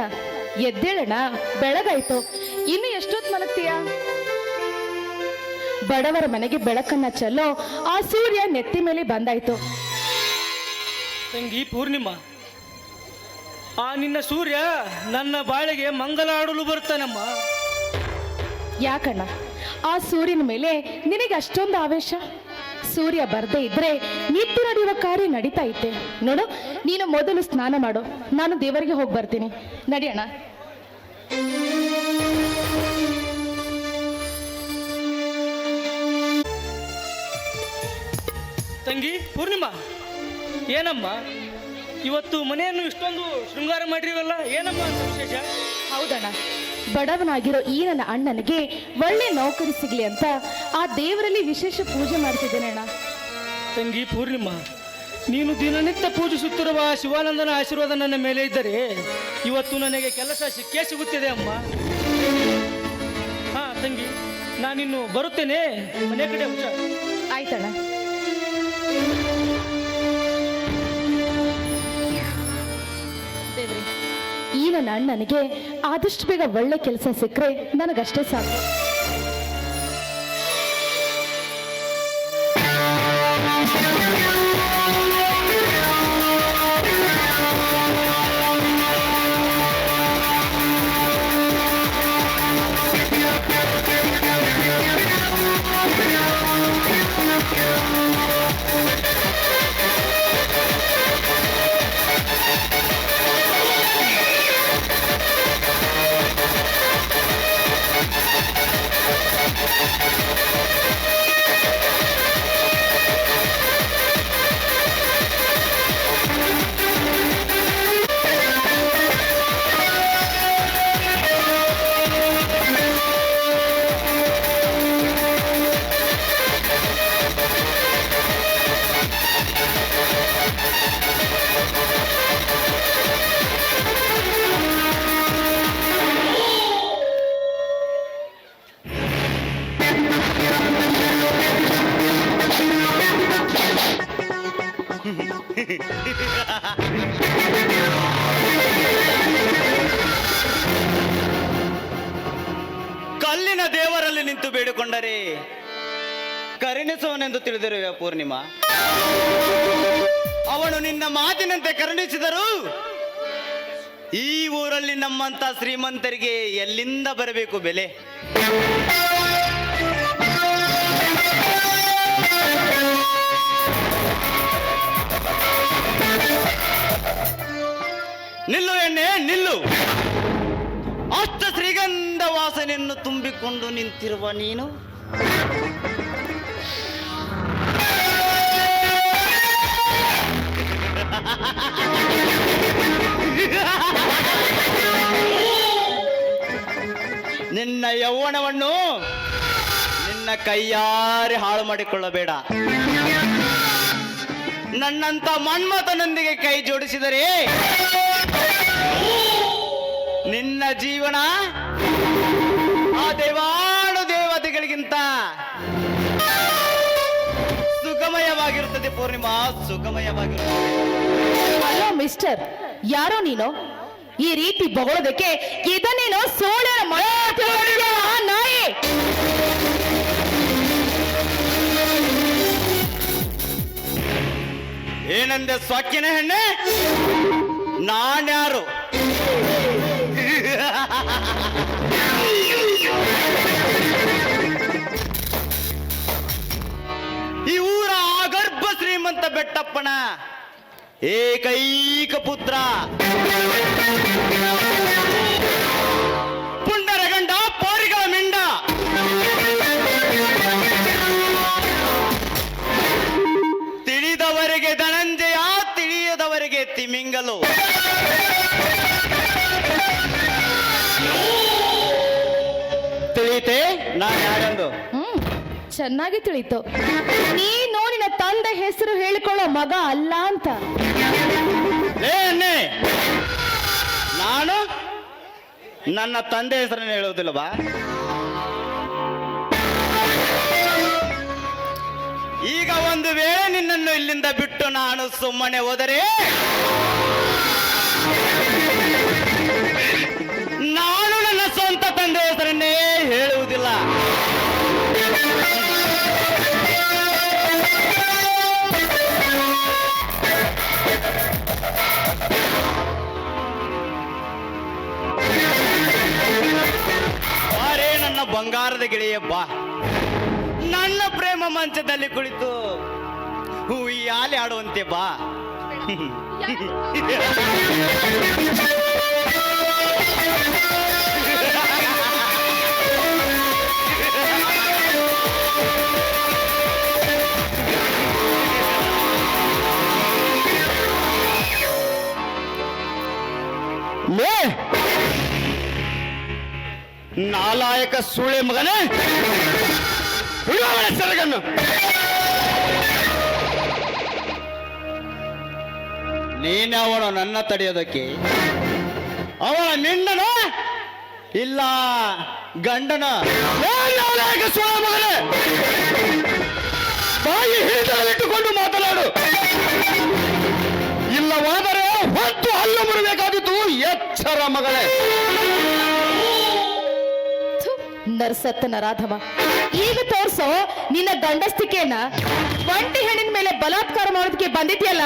ಎದ್ದೇಳಣ ಎದ್ದೇಳಣ ಬೆಳಗಾಯ್ತು. ಇನ್ನು ಎಷ್ಟೊತ್ತು ಮಲಗ್ತೀಯ? ಬಡವರ ಮನೆಗೆ ಬೆಳಕನ್ನ ಚೆಲ್ಲೋ ಆ ಸೂರ್ಯ ನೆತ್ತಿ ಮೇಲೆ ಬಂದಾಯ್ತು. ತಂಗಿ ಪೂರ್ಣಿಮಾ ಆ ನಿನ್ನ ಸೂರ್ಯ ನನ್ನ ಬಾಳಿಗೆ ಮಂಗಲ ಆಡಲು ಬರ್ತಾನಮ್ಮ ಯಾಕಣ್ಣ? ಆ ಸೂರ್ಯನ ಮೇಲೆ ನಿನಗೆ ಅಷ್ಟೊಂದು ಆವೇಶ? ಸೂರ್ಯ ಬರ್ದೇ ಇದ್ರೆ ನಿತ್ಯ ನಡೆಯುವ ಕಾರ್ಯ ನಡೀತಾ ಇತ್ತೆ ನೋಡು ನೀನು ಮೊದಲು ಸ್ನಾನ ಮಾಡು. ನಾನು ದೇವರಿಗೆ ಹೋಗಿ ಬರ್ತೀನಿ. ನಡೆಯೋಣ ತಂಗಿ ಪೂರ್ಣಿಮಾ. ಏನಮ್ಮ? ಇವತ್ತು ಮನೆಯನ್ನು ಇಷ್ಟೊಂದು ಶೃಂಗಾರ ಮಾಡಿರಿವಲ್ಲ ಏನಮ್ಮ ಅಂತ ವಿಶೇಷ? ಹೌದಣ್ಣ. ಬಡವನಾಗಿರೋ ಈ ನನ್ನ ಅಣ್ಣನಿಗೆ ಒಳ್ಳೆ ನೌಕರಿ ಸಿಗ್ಲಿ ಅಂತ ಆ ದೇವರಲ್ಲಿ ವಿಶೇಷ ಪೂಜೆ ಮಾಡ್ತಿದ್ದೇನೆ ಅಣ್ಣ. ತಂಗಿ ಪೂರ್ಣಿಮಾ ನೀನು ದಿನನಿತ್ಯ ಪೂಜಿಸುತ್ತಿರುವ ಶಿವಾನಂದನ ಆಶೀರ್ವಾದ ನನ್ನ ಮೇಲೆ ಇದ್ದರೆ ಇವತ್ತು ನನಗೆ ಕೆಲಸ ಸಿಕ್ಕೇ ಸಿಗುತ್ತಿದೆ ಅಮ್ಮ. ಹಾ ತಂಗಿ ನಾನಿನ್ನು ಬರುತ್ತೇನೆ. ಮನೆ ಕಡೆ ಹುಷಾರ್ ಆಯ್ತಣ್ಣ. ನನ್ನ ಅಣ್ಣನಿಗೆ ಆದಷ್ಟು ಬೇಗ ಒಳ್ಳೆ ಕೆಲಸ ಸಿಕ್ಕರೆ ನನಗಷ್ಟೇ ಸಾಕು. ಕರುಣಿಸುವನೆಂದು ತಿಳಿದಿರುವೆ ಪೂರ್ಣಿಮಾ? ಅವನು ನಿನ್ನ ಮಾತಿನಂತೆ ಕರುಣಿಸಿದರು ಈ ಊರಲ್ಲಿ ನಮ್ಮಂತ ಶ್ರೀಮಂತರಿಗೆ ಎಲ್ಲಿಂದ ಬರಬೇಕು ಬೆಲೆ? ನಿಲ್ಲು ಎಣ್ಣೆ, ನಿಲ್ಲು. ಅಷ್ಟ ಶ್ರೀಗಂಧ ವಾಸನೆಯನ್ನು ತುಂಬಿಕೊಂಡು ನಿಂತಿರುವ ನೀನು? ನಿನ್ನ ಯೌವನವನ್ನು ನಿನ್ನ ಕೈಯಾರೆ ಹಾಳು ಮಾಡಿಕೊಳ್ಳಬೇಡ. ನನ್ನಂತ ಮನ್ಮತನೊಂದಿಗೆ ಕೈ ಜೋಡಿಸಿದರೆ ನಿನ್ನ ಜೀವನ ಆ ದೇವಾನು ದೇವತೆಗಳಿಗಿಂತ ಸುಗಮಯವಾಗಿರುತ್ತದೆ, ಪೂರ್ಣಿಮಾ, ಸುಗಮಯವಾಗಿರುತ್ತದೆ. ಹಲೋ ಮಿಸ್ಟರ್ ಯಾರೋ ನೀನು? ಈ ರೀತಿ ಬಗಳೋದಕ್ಕೆ ಸೋಳಿನ ಮಳೆ ನಾಯಿ? ಏನಂದೆ ಸೊಕ್ಕಿನ ಹೆಣ್ಣೆ? ನಾನ್ಯಾರು? ಈ ಊರ ಆಗರ್ಭ ಶ್ರೀಮಂತ ಬೆಟ್ಟಪ್ಪನ ಏಕೈಕ ಪುತ್ರ. ಪುಂಡರ ಗಂಡ ಪೋರಿಗಳ ಮಿಂಡ. ತಿಳಿದವರಿಗೆ ಧನಂಜಯ ತಿಳಿಯದವರಿಗೆ ತಿಮಿಂಗಲು. ತಿಳಿತೆ ನಾನು ಯಾರೆಂದು? ಹ್ಮ್ ಚೆನ್ನಾಗಿ ತಿಳಿತು. ನೀನು ತಂದೆ ಹೆಸರು ಹೇಳಿಕೊಳ್ಳೋ ಮಗ ಅಲ್ಲ ಅಂತ. ಏನೇ ನಾನು ನನ್ನ ತಂದೆ ಹೆಸರನ್ನು ಹೇಳುವುದಿಲ್ಲವಾ ಈಗ ಒಂದು ವೇಳೆ ನಿನ್ನನ್ನು ಇಲ್ಲಿಂದ ಬಿಟ್ಟು ನಾನು ಸುಮ್ಮನೆ ಹೋದರೆ ತಂದೆ ಹೆಸರನ್ನೇ ಹೇಳುವುದಿಲ್ಲ. ಬಂಗಾರದ ಗೆಳೆಯ ಬಾ. ನನ್ನ ಪ್ರೇಮ ಮಂಚದಲ್ಲಿ ಕುಳಿತು ಹೂ ಈ ಆಲೆ ಆಡುವಂತೆ ಬಾ. ಲೇ ನಾಲಾಯಕ ಸೂಳೆ ಮಗನೇ. ಸರಗನ್ನು. ನೀನೇ ನೀನವನು ನನ್ನ ತಡೆಯೋದಕ್ಕೆ ಅವಳ ನಿಂಡನ ಇಲ್ಲ ಗಂಡನ. ನಾಲಾಯಕ ಸೂಳೆ ಮಗನೇ. ಬಾಯಿ ಹಿಡಿತಲ್ಲಿಟ್ಟುಕೊಂಡು ಮಾತನಾಡು. ಇಲ್ಲವಾದರೆ ಹೊತ್ತು ಹಲ್ಲು ಮುರಿಬೇಕಾದಿತ್ತು ಎಚ್ಚರ ಮಗಳೇ ನರ್ಸತ್ತ ನರಾಧಮ ಈಗ ತೋರ್ಸೋ, ನಿನ್ನ ಗಂಡಸ್ತಿಕೆಯನ್ನ ಒಂಟಿ ಹೆಣ್ಣಿನ ಮೇಲೆ ಬಲಾತ್ಕಾರ ಮಾಡೋದಕ್ಕೆ ಬಂದಿದ್ಯಲ್ಲ?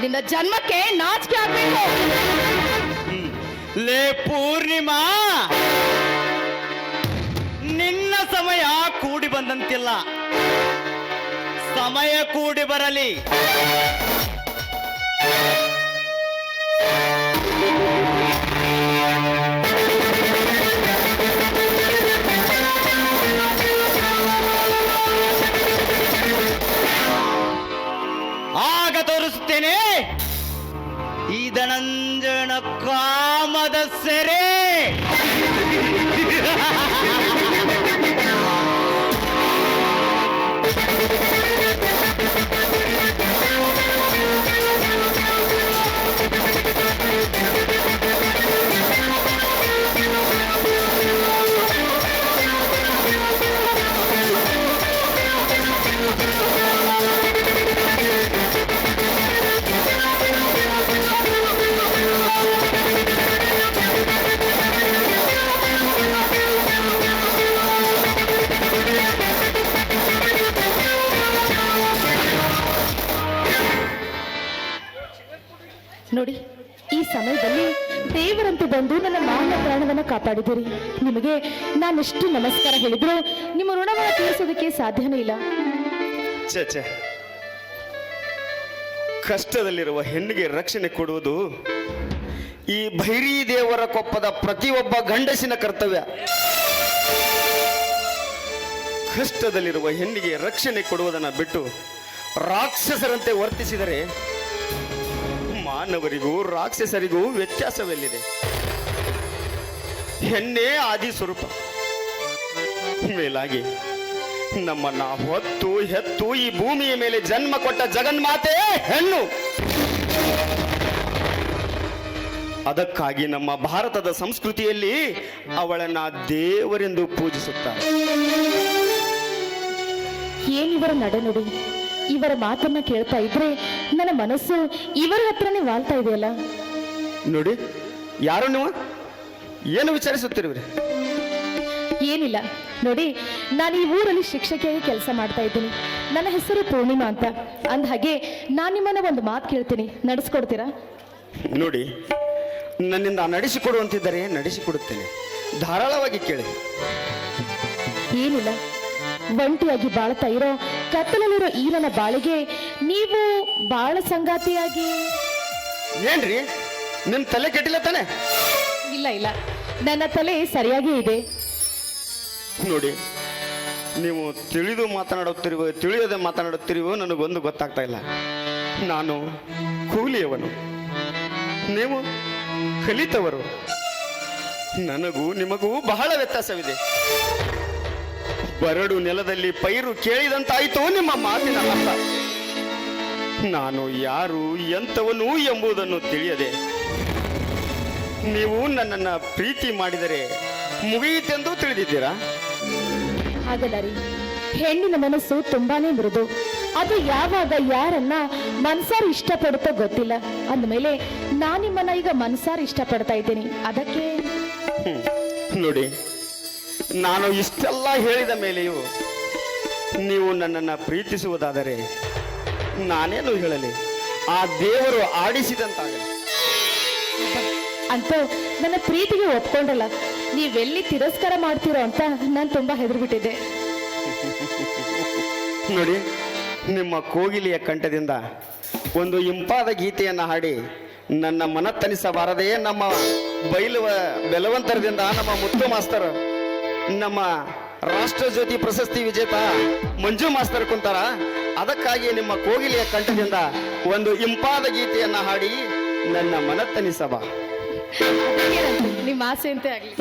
ನಿನ್ನ ಜನ್ಮಕ್ಕೆ ನಾಚಿಕೆ ಆಗ್ಬೇಕು. ಲೇ ಪೂರ್ಣಿಮಾ! ನಿನ್ನ ಸಮಯ ಕೂಡಿ ಬಂದಂತಿಲ್ಲ. ಸಮಯ ಕೂಡಿ ಬರಲಿ. ಆಗ ತೋರಿಸುತ್ತೇನೆ ಈ ಧನಂಜನ ಕಾಮದ ಸೆರೆ ನೋಡಿ, ಈ ಸಮಯದಲ್ಲಿ ದೇವರಂತೆ ಬಂದು ನನ್ನ ಮಾನ ಪ್ರಾಣವನ್ನು ಕಾಪಾಡಿದಿರಿ ನಿಮಗೆ ನಾನೆಷ್ಟು ನಮಸ್ಕಾರ ಹೇಳಿದ್ರು ನಿಮ್ಮ ಋಣವನ್ನು ತೀರಿಸೋದಕ್ಕೆ ಸಾಧ್ಯನೇ ಇಲ್ಲ. ಕಷ್ಟದಲ್ಲಿರುವ ಹೆಣ್ಣಿಗೆ ರಕ್ಷಣೆ ಕೊಡುವುದು ಈ ಭೈರಿ ದೇವರ ಕೊಪ್ಪದ ಪ್ರತಿಯೊಬ್ಬ ಗಂಡಸಿನ ಕರ್ತವ್ಯ. ಕಷ್ಟದಲ್ಲಿರುವ ಹೆಣ್ಣಿಗೆ ರಕ್ಷಣೆ ಕೊಡುವುದನ್ನು ಬಿಟ್ಟು ರಾಕ್ಷಸರಂತೆ ವರ್ತಿಸಿದರೆ ಮಾನವರಿಗೂ, ರಾಕ್ಷಸರಿಗೂ ವ್ಯತ್ಯಾಸವೆಲ್ಲಿದೆ? ಹೆಣ್ಣೆ ಆದಿ ಸ್ವರೂಪ. ಮೇಲಾಗಿ, ನಮ್ಮನ್ನ ಹೊತ್ತು ಹೆತ್ತು ಈ ಭೂಮಿಯ ಮೇಲೆ ಜನ್ಮ ಕೊಟ್ಟ ಜಗನ್ಮಾತೆ ಹೆಣ್ಣು. ಅದಕ್ಕಾಗಿ ನಮ್ಮ ಭಾರತದ ಸಂಸ್ಕೃತಿಯಲ್ಲಿ ಅವಳನ್ನ ದೇವರೆಂದು ಪೂಜಿಸುತ್ತಾರೆ. ಏನಿವರ ನಡೆನುಡಿ ಇವರ ಮಾತನ್ನ ಕೇಳ್ತಾ ಇದ್ರೆ ನನ್ನ ಮನಸ್ಸು ಇವರ ಹತ್ರನೇ ವಾಲ್ತಾ ಇದೆಯಲ್ಲ? ನೋಡಿ ಯಾರು ನೀವು? ಏನು ವಿಚಾರಿಸುತ್ತಿರುವಿರಿ ಏನಿಲ್ಲ. ನೋಡಿ ನಾನು ಈ ಊರಲ್ಲಿ ಶಿಕ್ಷಕಿಯಾಗಿ ಕೆಲಸ ಮಾಡ್ತಾ ಇದ್ದೀನಿ. ನನ್ನ ಹೆಸರು ಪೂರ್ಣಿಮಾ ಅಂತ. ಅಂದ ಹಾಗೆ ನಾನು ನಿಮ್ಮನ್ನ ಒಂದು ಮಾತು ಕೇಳ್ತೀನಿ. ನಡೆಸ್ಕೊಡ್ತೀರಾ? ನೋಡಿ ನನ್ನಿಂದ ನಡೆಸಿಕೊಡುವಂತಿದ್ದರೆ ನಡೆಸಿಕೊಡುತ್ತೇನೆ. ಧಾರಾಳವಾಗಿ ಕೇಳಿ. ಏನಿಲ್ಲ. ಒಂಟಿಯಾಗಿ ಬಾಳ್ತಾ ಇರೋ ಕತ್ತಲಲ್ಲಿರೋ ಈ ನನ್ನ ಬಾಳಿಗೆ ನೀವು ಬಾಳ ಸಂಗಾತಿಯಾಗಿ. ಏನ್ರಿ? ನಿಮ್ ತಲೆ ಕೆಟ್ಟಿಲ್ಲ ತಾನೆ? ಇಲ್ಲ ಇಲ್ಲ. ನನ್ನ ತಲೆ ಸರಿಯಾಗಿ ಇದೆ. ನೋಡಿ ನೀವು ತಿಳಿದು ಮಾತನಾಡುತ್ತಿರುವ ತಿಳಿಯದೆ ಮಾತನಾಡುತ್ತಿರುವೋ ನನಗೊಂದು ಗೊತ್ತಾಗ್ತಾ ಇಲ್ಲ. ನಾನು ಕೂಲಿಯವನು. ನೀವು ಕಲಿತವರು. ನನಗೂ ನಿಮಗೂ ಬಹಳ ವ್ಯತ್ಯಾಸವಿದೆ. ಬರಡು ನೆಲದಲ್ಲಿ ಪೈರು ಕೇಳಿದಂತಾಯಿತು ನಿಮ್ಮ ಮಾತಿನ ಅರ್ಥ. ನಾನು ಯಾರು ಎಂಥವನು ಎಂಬುದನ್ನು ತಿಳಿಯದೆ. ನೀವು ನನ್ನನ್ನು ಪ್ರೀತಿ ಮಾಡಿದರೆ ಮುಗಿಯಿತೆಂದು ತಿಳಿದಿದ್ದೀರಾ? ಹಾಗಲ್ಲ ರೀ ಹೆಣ್ಣಿನ ಮನಸ್ಸು ತುಂಬಾನೇ ಮೃದು. ಅದು ಯಾವಾಗ ಯಾರನ್ನ ಮನ್ಸಾರ ಇಷ್ಟಪಡುತ್ತೋ ಗೊತ್ತಿಲ್ಲ. ಅಂದಮೇಲೆ ನಾನು ನಿಮ್ಮನ್ನ ಈಗ ಮನ್ಸಾರ ಇಷ್ಟಪಡ್ತಾ ಇದ್ದೀನಿ. ಅದಕ್ಕೆ? ನೋಡಿ ನಾನು ಇಷ್ಟೆಲ್ಲ ಹೇಳಿದ ಮೇಲೆಯೂ ನೀವು ನನ್ನನ್ನು ಪ್ರೀತಿಸುವುದಾದರೆ ನಾನೇನು ಹೇಳಲಿ? ಆ ದೇವರು ಆಡಿಸಿದಂತಾಗಲಿ. ಅಂತ ನನ್ನ ಪ್ರೀತಿಗೆ ಒಪ್ಕೊಂಡಲ್ಲ ನೀವೆಲ್ಲಿ ತಿರಸ್ಕಾರ ಮಾಡ್ತೀರೋ ಅಂತ ನಾನು ತುಂಬಾ ಹೆದರ್ಬಿಟ್ಟಿದ್ದೆ. ನೋಡಿ ನಿಮ್ಮ ಕೋಗಿಲಿಯ ಕಂಠದಿಂದ ಒಂದು ಇಂಪಾದ ಗೀತೆಯನ್ನು ಹಾಡಿ ನನ್ನ ಮನತ್ತನಿಸಬಾರದೆಯೇ ನಮ್ಮ ಬೈಲುವ ಬೆಲವಂತರದಿಂದ ನಮ್ಮ ಮುತ್ತು ಮಾಸ್ತರ್. ನಮ್ಮ ರಾಷ್ಟ್ರಜ್ಯೋತಿ ಪ್ರಶಸ್ತಿ ವಿಜೇತ ಮಂಜು ಮಾಸ್ತರ್ ಕುಂತಾರ. ಅದಕ್ಕಾಗಿ ನಿಮ್ಮ ಕೋಗಿಲೆಯ ಕಂಠದಿಂದ ಒಂದು ಇಂಪಾದ ಗೀತೆಯನ್ನು ಹಾಡಿ ನನ್ನ ಮನತ್ತನಿಸಬಾ ಅದೇನಂತೆ, ನಿಮ್ಮ ಆಸೆ ಆಗ್ಲಿ.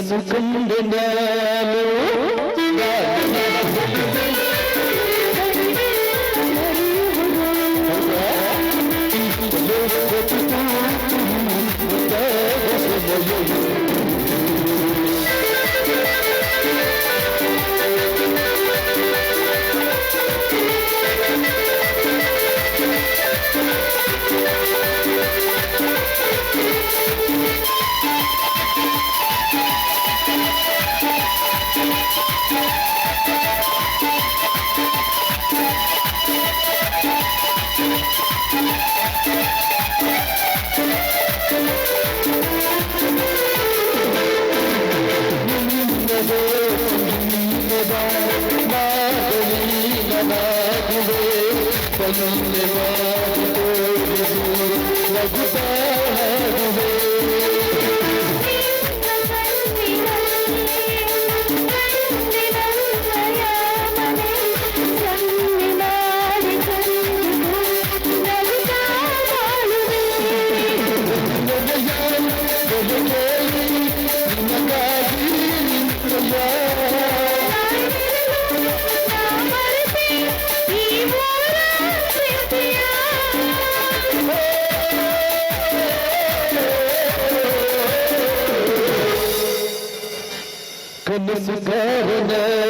مسجد ಕನಸು ಕಂಡ ನಾನು ಕನಸುಗಾರನ Se quero, né?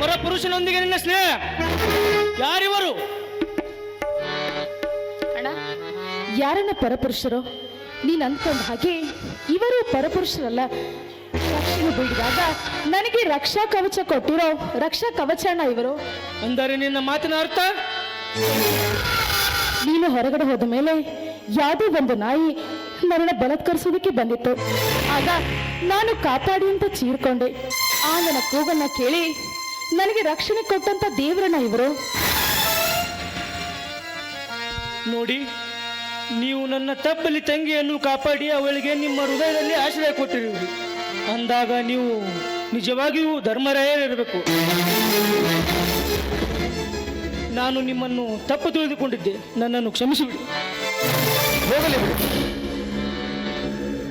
ಪರ ಪುರುಷನೊಂದಿಗೆ ನಿನ್ನ ಸ್ನೇಹ. ಯಾರಿವರು? ಅಣ್ಣ ಯಾರನ್ನ ಪರಪುರುಷರು? ನೀನ್ ಅನ್ಕೊಂಡ ಹಾಗೆ ಇವರು ಪರಪುರುಷರಲ್ಲ. ರಕ್ಷಣೆ ಬೀಡಿದಾಗ ನನಗೆ ರಕ್ಷಾ ಕವಚ ಕೊಟ್ಟಿರೋ ರಕ್ಷಾ ಕವಚ ಅಣ್ಣ ಇವರು. ಅಂದರೆ ನಿನ್ನ ಮಾತಿನ ಅರ್ಥ? ನೀನು ಹೊರಗಡೆ ಹೋದ ಮೇಲೆ ಯಾವುದೋ ಒಂದು ನಾಯಿ ನನ್ನ ಬಲತ್ಕರಿಸೋದಕ್ಕೆ ಬಂದಿತ್ತು. ಆಗ ನಾನು ಕಾಪಾಡಿ ಅಂತ ಚೀರ್ಕೊಂಡೆ. ಆ ನನ್ನ ಕೂಗನ್ನ ಕೇಳಿ ನನಗೆ ರಕ್ಷಣೆ ಕೊಟ್ಟಂತ ದೇವರನ್ನ ಇವರು? ನೋಡಿ ನೀವು ನನ್ನ ತಪ್ಪಲಿ ತಂಗಿಯನ್ನು ಕಾಪಾಡಿ ಅವಳಿಗೆ ನಿಮ್ಮ ಹೃದಯದಲ್ಲಿ ಆಶ್ರಯ ಕೊಟ್ಟಿರುವಿರಿ. ಅಂದಾಗ ನೀವು ನಿಜವಾಗಿಯೂ ಧರ್ಮರಾಯರಿರಬೇಕು. ನಾನು ನಿಮ್ಮನ್ನು ತಪ್ಪು ತಿಳಿದುಕೊಂಡಿದ್ದೆ. ನನ್ನನ್ನು ಕ್ಷಮಿಸಿಬಿಡಿ. ಹೋಗಲಿ ಬಿಡು.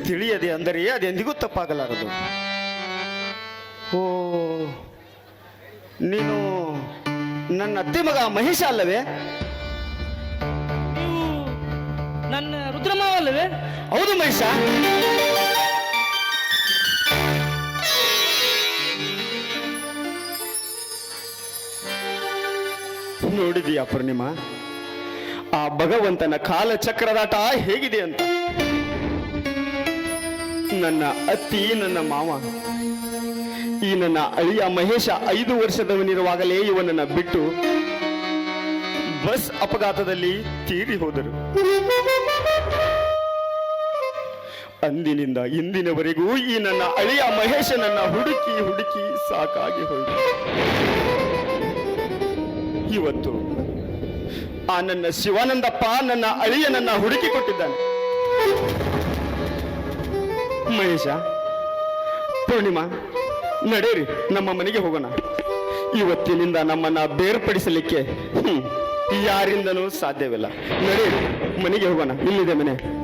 ತಿಳಿಯದೆ ಅಂದರೆ ಅದೆಂದಿಗೂ ತಪ್ಪಾಗಲಾರದು. ಓ ನೀನು ನನ್ನ ಅತ್ತೆ ಮಗ ಮಹೇಶ ಅಲ್ಲವೇ? ನೀವು ನನ್ನ ರುದ್ರಮಾವಲ್ಲವೇ ಹೌದು ಮಹೇಶ ನೋಡಿದೀಯಾ ಪೂರ್ಣಿಮಾ? ಆ ಭಗವಂತನ ಕಾಲ ಚಕ್ರದಾಟ ಹೇಗಿದೆ ಅಂತ? ನನ್ನ ಅತ್ತಿ ನನ್ನ ಮಾವ. ಈ ನನ್ನ ಅಳಿಯ ಮಹೇಶ ಐದು ವರ್ಷದವನಿರುವಾಗಲೇ ಇವನನ್ನ ಬಿಟ್ಟು ಬಸ್ ಅಪಘಾತದಲ್ಲಿ ತೀರಿ ಹೋದರು. ಅಂದಿನಿಂದ ಇಂದಿನವರೆಗೂ ಈ ನನ್ನ ಅಳಿಯ ಮಹೇಶನನ್ನ ಹುಡುಕಿ ಹುಡುಕಿ ಸಾಕಾಗಿ ಹೋಯಿತು. ಇವತ್ತು ಆ ನನ್ನ ಶಿವಾನಂದಪ್ಪ ನನ್ನ ಅಳಿಯನನ್ನ ಹುಡುಕಿ ಕೊಟ್ಟಿದ್ದಾನೆ. ಮಹೇಶ, ಪೂರ್ಣಿಮಾ ನಡೆಯಿರಿ ನಮ್ಮ ಮನೆಗೆ ಹೋಗೋಣ. ಇವತ್ತಿನಿಂದ ನಮ್ಮನ್ನ ಬೇರ್ಪಡಿಸಲಿಕ್ಕೆ ಯಾರಿಂದನೂ ಸಾಧ್ಯವಿಲ್ಲ. ನಡೆಯಿರಿ ಮನೆಗೆ ಹೋಗೋಣ. ಇಲ್ಲಿದೆ ಮನೆ.